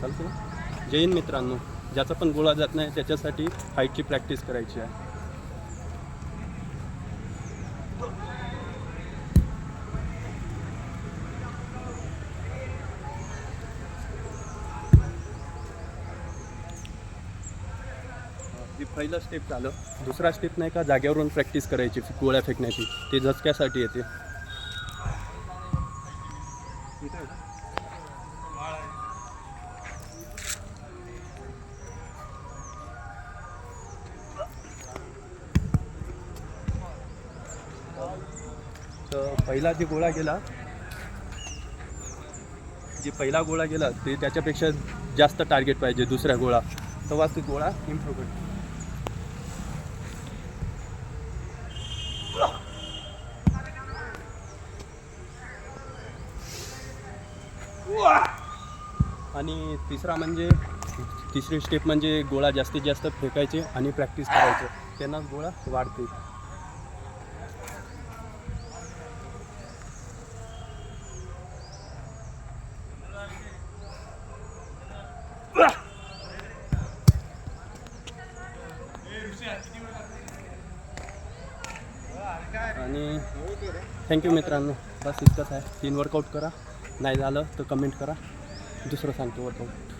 चालतो जैन मित्रांनो. ज्याचा पण गोळा जात नाही त्याच्यासाठी हाईटची प्रॅक्टिस करायची आहे. ही पहिलं स्टेप झालं. दुसरा स्टेप नाही का जागेवरून प्रॅक्टिस करायची गोळ्या फेकण्याची. ते झचक्यासाठी येते. तर पहिला जे गोळा गेला जे पहिला गोळा गेला ते त्याच्यापेक्षा जास्त टार्गेट पाहिजे दुसऱ्या गोळा. तेव्हाच ते गोळा इम्प्रूव्ह करतो आणि तिसरा म्हणजे तिसरी स्टेप म्हणजे गोळा जास्तीत जास्त फेकायचे आणि प्रॅक्टिस करायचे. त्यांनाच गोळा वाढते आणि थँक्यू मित्रांनो. बस इतकंच आहे. तीन वर्कआउट करा. नाही झालं तर कमेंट करा. दुसरं सांगतो वर्कआउट